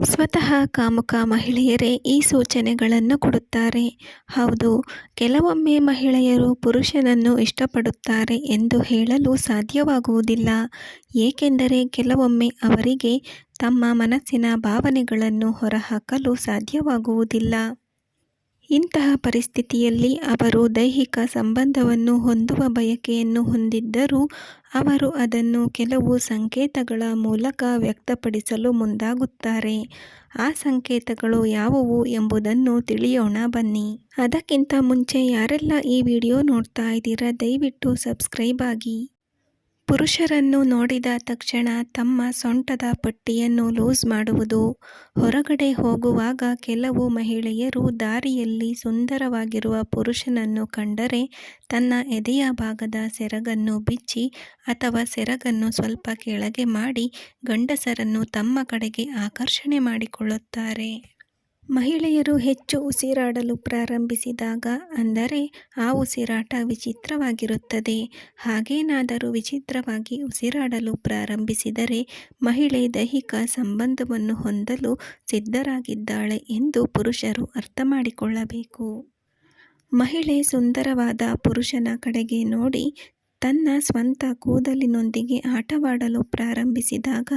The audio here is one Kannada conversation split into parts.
ಸ್ವತಃ ಕಾಮುಕ ಮಹಿಳೆಯರೇ ಈ ಸೂಚನೆಗಳನ್ನು ಕೊಡುತ್ತಾರೆ. ಹೌದು, ಕೆಲವೊಮ್ಮೆ ಮಹಿಳೆಯರು ಪುರುಷನನ್ನು ಇಷ್ಟಪಡುತ್ತಾರೆ ಎಂದು ಹೇಳಲು ಸಾಧ್ಯವಾಗುವುದಿಲ್ಲ. ಏಕೆಂದರೆ ಕೆಲವೊಮ್ಮೆ ಅವರಿಗೆ ತಮ್ಮ ಮನಸ್ಸಿನ ಭಾವನೆಗಳನ್ನು ಹೊರಹಾಕಲು ಸಾಧ್ಯವಾಗುವುದಿಲ್ಲ. ಇಂತಹ ಪರಿಸ್ಥಿತಿಯಲ್ಲಿ ಅವರು ದೈಹಿಕ ಸಂಬಂಧವನ್ನು ಹೊಂದುವ ಬಯಕೆಯನ್ನು ಹೊಂದಿದ್ದರೂ ಅವರು ಅದನ್ನು ಕೆಲವು ಸಂಕೇತಗಳ ಮೂಲಕ ವ್ಯಕ್ತಪಡಿಸಲು ಮುಂದಾಗುತ್ತಾರೆ. ಆ ಸಂಕೇತಗಳು ಯಾವುವು ಎಂಬುದನ್ನು ತಿಳಿಯೋಣ ಬನ್ನಿ. ಅದಕ್ಕಿಂತ ಮುಂಚೆ ಯಾರೆಲ್ಲ ಈ ವಿಡಿಯೋ ನೋಡ್ತಾ ಇದ್ದೀರಾ ದಯವಿಟ್ಟು ಸಬ್ಸ್ಕ್ರೈಬ್ ಆಗಿ. ಪುರುಷರನ್ನು ನೋಡಿದ ತಕ್ಷಣ ತಮ್ಮ ಸೊಂಟದ ಪಟ್ಟಿಯನ್ನು ಲೂಸ್ ಮಾಡುವುದು. ಹೊರಗಡೆ ಹೋಗುವಾಗ ಕೆಲವು ಮಹಿಳೆಯರು ದಾರಿಯಲ್ಲಿ ಸುಂದರವಾಗಿರುವ ಪುರುಷನನ್ನು ಕಂಡರೆ ತನ್ನ ಎದೆಯ ಭಾಗದ ಸೆರಗನ್ನು ಬಿಚ್ಚಿ ಅಥವಾ ಸೆರಗನ್ನು ಸ್ವಲ್ಪ ಕೆಳಗೆ ಮಾಡಿ ಗಂಡಸರನ್ನು ತಮ್ಮ ಕಡೆಗೆ ಆಕರ್ಷಣೆ ಮಾಡಿಕೊಳ್ಳುತ್ತಾರೆ. ಮಹಿಳೆಯರು ಹೆಚ್ಚು ಉಸಿರಾಡಲು ಪ್ರಾರಂಭಿಸಿದಾಗ ಅಂದರೆ ಆ ಉಸಿರಾಟ ವಿಚಿತ್ರವಾಗಿರುತ್ತದೆ. ಹಾಗೇನಾದರೂ ವಿಚಿತ್ರವಾಗಿ ಉಸಿರಾಡಲು ಪ್ರಾರಂಭಿಸಿದರೆ ಮಹಿಳೆ ದೈಹಿಕ ಸಂಬಂಧವನ್ನು ಹೊಂದಲು ಸಿದ್ಧರಾಗಿದ್ದಾಳೆ ಎಂದು ಪುರುಷರು ಅರ್ಥ ಮಾಡಿಕೊಳ್ಳಬೇಕು ಮಹಿಳೆ ಸುಂದರವಾದ ಪುರುಷನ ಕಡೆಗೆ ನೋಡಿ ತನ್ನ ಸ್ವಂತ ಕೂದಲಿನೊಂದಿಗೆ ಆಟವಾಡಲು ಪ್ರಾರಂಭಿಸಿದಾಗ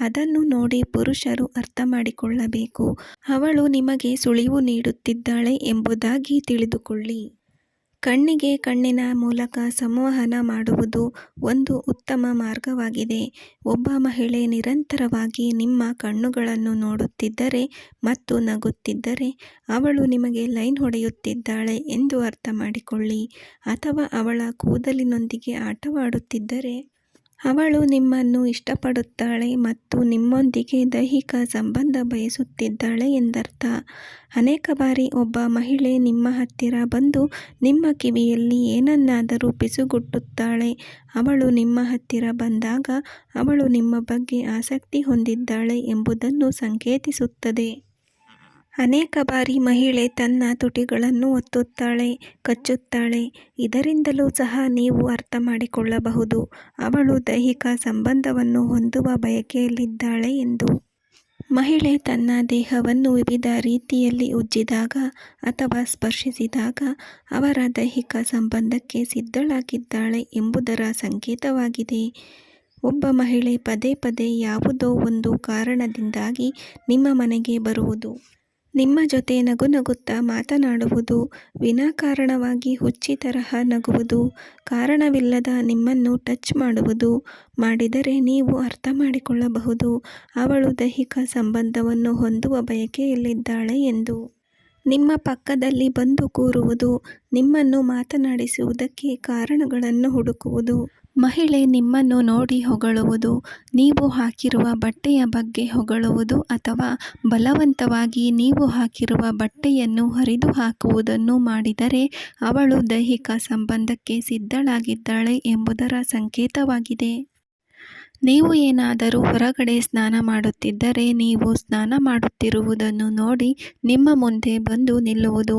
ಅದನ್ನು ನೋಡಿ ಪುರುಷರು ಅರ್ಥಮಾಡಿಕೊಳ್ಳಬೇಕು ಅವಳು ನಿಮಗೆ ಸುಳಿವು ನೀಡುತ್ತಿದ್ದಾಳೆ ಎಂಬುದಾಗಿ ತಿಳಿದುಕೊಳ್ಳಿ. ಕಣ್ಣಿಗೆ ಕಣ್ಣಿನ ಮೂಲಕ ಸಂವಹನ ಮಾಡುವುದು ಒಂದು ಉತ್ತಮ ಮಾರ್ಗವಾಗಿದೆ. ಒಬ್ಬ ಮಹಿಳೆ ನಿರಂತರವಾಗಿ ನಿಮ್ಮ ಕಣ್ಣುಗಳನ್ನು ನೋಡುತ್ತಿದ್ದರೆ ಮತ್ತು ನಗುತ್ತಿದ್ದರೆ ಅವಳು ನಿಮಗೆ ಲೈನ್ ಹೊಡೆಯುತ್ತಿದ್ದಾಳೆ ಎಂದು ಅರ್ಥ ಮಾಡಿಕೊಳ್ಳಿ ಅಥವಾ ಅವಳ ಕೂದಲಿನೊಂದಿಗೆ ಆಟವಾಡುತ್ತಿದ್ದರೆ ಅವಳು ನಿಮ್ಮನ್ನು ಇಷ್ಟಪಡುತ್ತಾಳೆ ಮತ್ತು ನಿಮ್ಮೊಂದಿಗೆ ದೈಹಿಕ ಸಂಬಂಧ ಬಯಸುತ್ತಿದ್ದಾಳೆ ಎಂದರ್ಥ. ಅನೇಕ ಬಾರಿ ಒಬ್ಬ ಮಹಿಳೆ ನಿಮ್ಮ ಹತ್ತಿರ ಬಂದು ನಿಮ್ಮ ಕಿವಿಯಲ್ಲಿ ಏನನ್ನಾದರೂ ಪಿಸುಗುಟ್ಟುತ್ತಾಳೆ ಅವಳು ನಿಮ್ಮ ಹತ್ತಿರ ಬಂದಾಗ ಅವಳು ನಿಮ್ಮ ಬಗ್ಗೆ ಆಸಕ್ತಿ ಹೊಂದಿದ್ದಾಳೆ ಎಂಬುದನ್ನು ಸಂಕೇತಿಸುತ್ತದೆ. ಅನೇಕ ಬಾರಿ ಮಹಿಳೆ ತನ್ನ ತುಟಿಗಳನ್ನು ಒತ್ತುತ್ತಾಳೆ, ಕಚ್ಚುತ್ತಾಳೆ. ಇದರಿಂದಲೂ ಸಹ ನೀವು ಅರ್ಥ ಮಾಡಿಕೊಳ್ಳಬಹುದು ಅವಳು ದೈಹಿಕ ಸಂಬಂಧವನ್ನು ಹೊಂದುವ ಬಯಕೆಯಲ್ಲಿದ್ದಾಳೆ ಎಂದು. ಮಹಿಳೆ ತನ್ನ ದೇಹವನ್ನು ವಿವಿಧ ರೀತಿಯಲ್ಲಿ ಉಜ್ಜಿದಾಗ ಅಥವಾ ಸ್ಪರ್ಶಿಸಿದಾಗ ಅವರ ದೈಹಿಕ ಸಂಬಂಧಕ್ಕೆ ಸಿದ್ಧಳಾಗಿದ್ದಾಳೆ ಎಂಬುದರ ಸಂಕೇತವಾಗಿದೆ. ಒಬ್ಬ ಮಹಿಳೆ ಪದೇ ಪದೇ ಯಾವುದೋ ಒಂದು ಕಾರಣದಿಂದಾಗಿ ನಿಮ್ಮ ಮನೆಗೆ ಬರುವುದು. ನಿಮ್ಮ ಜೊತೆ ನಗು ನಗುತ್ತಾ ಮಾತನಾಡುವುದು. ವಿನಾಕಾರಣವಾಗಿ ಹುಚ್ಚಿ ತರಹ ನಗುವುದು. ಕಾರಣವಿಲ್ಲದ ನಿಮ್ಮನ್ನು ಟಚ್ ಮಾಡುವುದು ಮಾಡಿದರೆ ನೀವು ಅರ್ಥ ಮಾಡಿಕೊಳ್ಳಬಹುದು ಅವಳು ದೈಹಿಕ ಸಂಬಂಧವನ್ನು ಹೊಂದುವ ಬಯಕೆಯಲ್ಲಿದ್ದಾಳೆ ಎಂದು. ನಿಮ್ಮ ಪಕ್ಕದಲ್ಲಿ ಬಂದು ಕೂರುವುದು. ನಿಮ್ಮನ್ನು ಮಾತನಾಡಿಸುವುದಕ್ಕೆ ಕಾರಣಗಳನ್ನು ಹುಡುಕುವುದು. ಮಹಿಳೆ, ನಿಮ್ಮನ್ನು ನೋಡಿ ಹೊಗಳುವುದು. ನೀವು ಹಾಕಿರುವ ಬಟ್ಟೆಯ ಬಗ್ಗೆ ಹೊಗಳುವುದು ಅಥವಾ ಬಲವಂತವಾಗಿ ನೀವು ಹಾಕಿರುವ ಬಟ್ಟೆಯನ್ನು ಹರಿದು ಹಾಕುವುದನ್ನು ಮಾಡಿದರೆ ಅವಳು ದೈಹಿಕ ಸಂಬಂಧಕ್ಕೆ ಸಿದ್ಧಳಾಗಿದ್ದಾಳೆ ಎಂಬುದರ ಸಂಕೇತವಾಗಿದೆ. ನೀವು ಏನಾದರೂ ಹೊರಗಡೆ ಸ್ನಾನ ಮಾಡುತ್ತಿದ್ದರೆ ನೀವು ಸ್ನಾನ ಮಾಡುತ್ತಿರುವುದನ್ನು ನೋಡಿ ನಿಮ್ಮ ಮುಂದೆ ಬಂದು ನಿಲ್ಲುವುದು.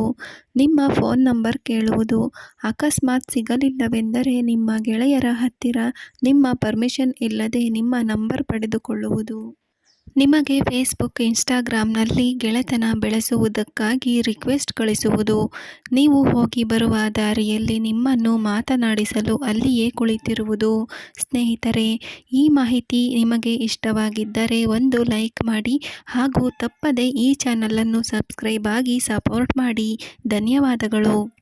ನಿಮ್ಮ ಫೋನ್ ನಂಬರ್ ಕೇಳುವುದು. ಅಕಸ್ಮಾತ್ ಸಿಗಲಿಲ್ಲವೆಂದರೆ ನಿಮ್ಮ ಗೆಳೆಯರ ಹತ್ತಿರ ನಿಮ್ಮ ಪರ್ಮಿಷನ್ ಇಲ್ಲದೆ ನಿಮ್ಮ ನಂಬರ್ ಪಡೆದುಕೊಳ್ಳುವುದು. ನಿಮಗೆ ಫೇಸ್ಬುಕ್ ಇನ್ಸ್ಟಾಗ್ರಾಮ್ನಲ್ಲಿ ಗೆಳೆತನ ಬೆಳೆಸುವುದಕ್ಕಾಗಿ ರಿಕ್ವೆಸ್ಟ್ ಕಳಿಸುವುದು. ನೀವು ಹೋಗಿ ಬರುವ ದಾರಿಯಲ್ಲಿ ನಿಮ್ಮನ್ನು ಮಾತನಾಡಿಸಲು ಅಲ್ಲಿಯೇ ಕುಳಿತಿರುವುದು. ಸ್ನೇಹಿತರೆ, ಈ ಮಾಹಿತಿ ನಿಮಗೆ ಇಷ್ಟವಾಗಿದ್ದರೆ ಒಂದು ಲೈಕ್ ಮಾಡಿ ಹಾಗೂ ತಪ್ಪದೆ ಈ ಚಾನಲನ್ನು ಸಬ್ಸ್ಕ್ರೈಬ್ ಆಗಿ ಸಪೋರ್ಟ್ ಮಾಡಿ ಧನ್ಯವಾದಗಳು.